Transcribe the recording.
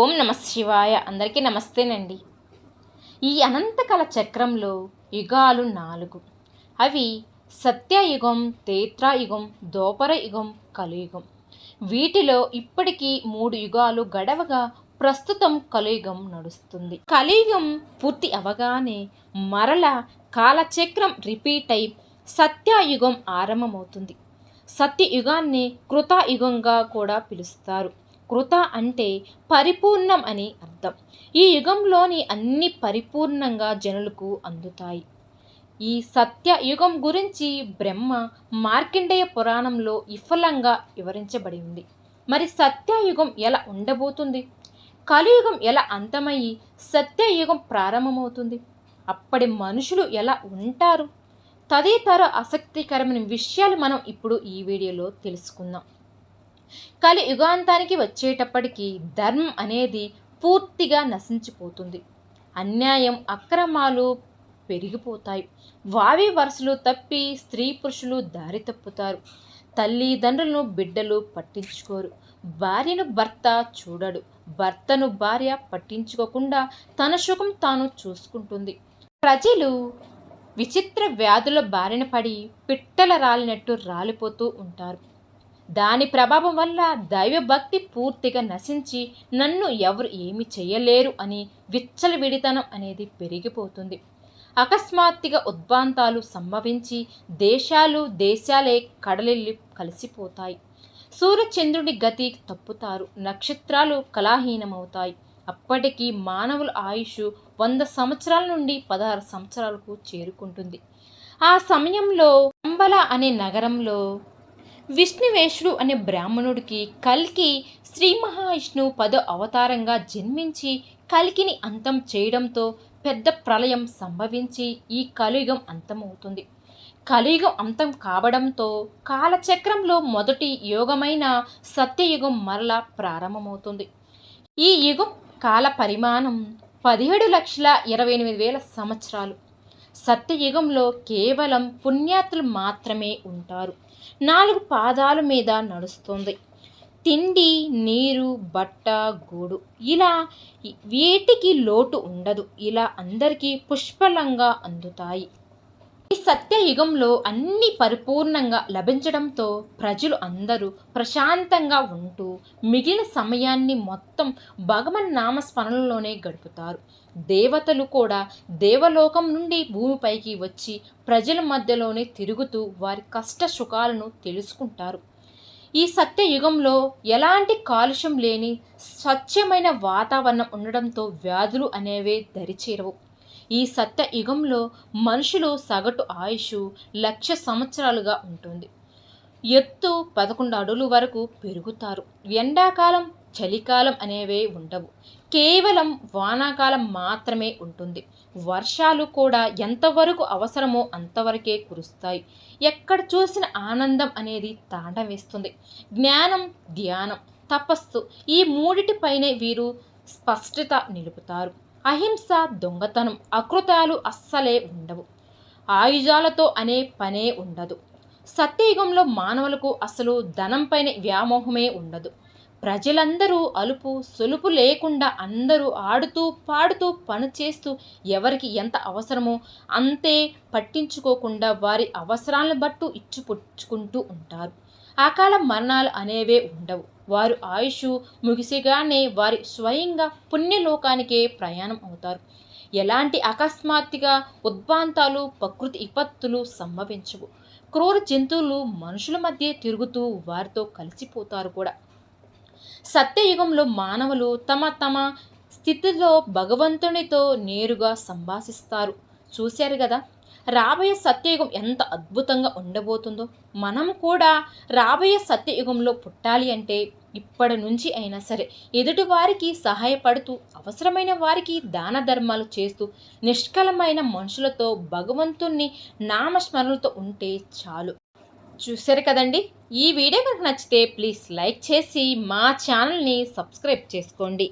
ఓం నమ శివాయ. అందరికీ నమస్తేనండి. ఈ అనంతకల చక్రంలో యుగాలు నాలుగు. అవి సత్యయుగం తేత్రాయుగం దోపర యుగం కలియుగం. వీటిలో ఇప్పటికీ మూడు యుగాలు గడవగా ప్రస్తుతం కలియుగం నడుస్తుంది. కలియుగం పూర్తి అవగానే మరల కాలచక్రం రిపీట్ అయి సత్యయుగం ఆరంభమవుతుంది. సత్యయుగాన్ని కృతయుగంగా కూడా పిలుస్తారు. కృత అంటే పరిపూర్ణం అని అర్థం. ఈ యుగంలోని అన్ని పరిపూర్ణంగా జనులకు అందుతాయి. ఈ సత్య యుగం గురించి బ్రహ్మ మార్కండేయ పురాణంలో విఫలంగా వివరించబడి ఉంది. మరి సత్యయుగం ఎలా ఉండబోతుంది? కలియుగం ఎలా అంతమయ్యి సత్యయుగం ప్రారంభమవుతుంది? అప్పటి మనుషులు ఎలా ఉంటారు? తదితర ఆసక్తికరమైన విషయాలు మనం ఇప్పుడు ఈ వీడియోలో తెలుసుకుందాం. కలి యుగాంతానికి వచ్చేటప్పటికీ ధర్మం అనేది పూర్తిగా నశించిపోతుంది. అన్యాయం అక్రమాలు పెరిగిపోతాయి. వావి వరుసలు తప్పి స్త్రీ పురుషులు దారి తప్పుతారు. తల్లిదండ్రులను బిడ్డలు పట్టించుకోరు. భార్యను భర్త చూడడు. భర్తను భార్య పట్టించుకోకుండా తన సుఖం తాను చూసుకుంటుంది. ప్రజలు విచిత్ర వ్యాధుల బారిన పడి పిట్టల రాలినట్టు రాలిపోతూ ఉంటారు. దాని ప్రభావం వల్ల దైవభక్తి పూర్తిగా నశించి నన్ను ఎవరు ఏమి చేయలేరు అని విచ్చలవిడితనం అనేది పెరిగిపోతుంది. అకస్మాత్తుగా ఉద్భాంతాలు సంభవించి దేశాలు దేశాలే కడలిల్లి కలిసిపోతాయి. సూర్యచంద్రుడి గతి తప్పుతారు నక్షత్రాలు కళాహీనమవుతాయి. అప్పటికి మానవుల ఆయుష్ వంద సంవత్సరాల నుండి పదహారు సంవత్సరాలకు చేరుకుంటుంది. ఆ సమయంలో అంబల అనే నగరంలో విష్ణువేషుడు అనే బ్రాహ్మణుడికి కల్కి శ్రీ మహావిష్ణువు పదో అవతారంగా జన్మించి కల్కిని అంతం చేయడంతో పెద్ద ప్రళయం సంభవించి ఈ కలియుగం అంతమవుతుంది. కలియుగం అంతం కావడంతో కాలచక్రంలో మొదటి యుగమైన సత్యయుగం మరలా ప్రారంభమవుతుంది. ఈ యుగం కాల పరిమాణం పదిహేడు లక్షల ఇరవై ఎనిమిది వేల సంవత్సరాలు. సత్యయుగంలో కేవలం పుణ్యాతులు మాత్రమే ఉంటారు. నాలుగు పాదాల మీద నడుస్తుంది. తిండి నీరు బట్ట గూడు. ఇలా వీటికి లోటు ఉండదు. ఇలా అందరికీ పుష్పలంగా అందుతాయి. ఈ సత్యయుగంలో అన్ని పరిపూర్ణంగా లభించడంతో ప్రజలు అందరూ ప్రశాంతంగా ఉంటూ మిగిలిన సమయాన్ని మొత్తం భగవన్ నామస్మరణలోనే గడుపుతారు. దేవతలు కూడా దేవలోకం నుండి భూమిపైకి వచ్చి ప్రజల మధ్యలోనే తిరుగుతూ వారి కష్ట సుఖాలను తెలుసుకుంటారు. ఈ సత్యయుగంలో ఎలాంటి కాలుష్యం లేని స్వచ్ఛమైన వాతావరణం ఉండడంతో వ్యాధులు అనేవే దరిచేరవు. ఈ సత్య యుగంలో మనుషులు సగటు ఆయుష్ లక్ష సంవత్సరాలుగా ఉంటుంది. ఎత్తు పదకొండు అడుగుల వరకు పెరుగుతారు. ఎండాకాలం చలికాలం అనేవే ఉండవు. కేవలం వానాకాలం మాత్రమే ఉంటుంది. వర్షాలు కూడా ఎంతవరకు అవసరమో అంతవరకే కురుస్తాయి. ఎక్కడ చూసిన ఆనందం అనేది తాండవేస్తుంది. జ్ఞానం ధ్యానం తపస్సు ఈ మూడిటిపైనే వీరు స్పష్టత నిలుపుతారు. అహింస దొంగతనం అకృతాలు అస్సలే ఉండవు. ఆయుధాలతో అనే పనే ఉండదు. సత్యయుగంలో మానవులకు అసలు ధనంపైన వ్యామోహమే ఉండదు. ప్రజలందరూ అలుపు సొలుపు లేకుండా అందరూ ఆడుతూ పాడుతూ పనిచేస్తూ ఎవరికి ఎంత అవసరమో అంతే పట్టించుకోకుండా వారి అవసరాలను బట్టు ఇచ్చిపుచ్చుకుంటూ ఉంటారు. అకాల మరణాలు అనేవే ఉండవు. వారు ఆయుష్ ముగిసిగానే వారి స్వయంగా పుణ్యలోకానికే ప్రయాణం అవుతారు. ఎలాంటి అకస్మాత్తుగా ఉద్భాంతాలు ప్రకృతి విపత్తులు సంభవించవు. క్రూర జంతువులు మనుషుల మధ్య తిరుగుతూ వారితో కలిసిపోతారు కూడా. సత్యయుగంలో మానవులు తమ తమ స్థితిలో భగవంతునితో నేరుగా సంభాషిస్తారు. చూశారు కదా రాబోయే సత్యయుగం ఎంత అద్భుతంగా ఉండబోతుందో. మనం కూడా రాబోయే సత్యయుగంలో పుట్టాలి అంటే ఇప్పటి నుంచి అయినా సరే ఎదుటి వారికి సహాయపడుతూ అవసరమైన వారికి దాన ధర్మాలు చేస్తూ నిష్కలమైన మనుషులతో భగవంతుణ్ణి నామస్మరణలతో ఉంటే చాలు. చూసారు కదండి? ఈ వీడియో కనుక నచ్చితే ప్లీజ్ లైక్ చేసి మా ఛానల్ని సబ్స్క్రైబ్ చేసుకోండి.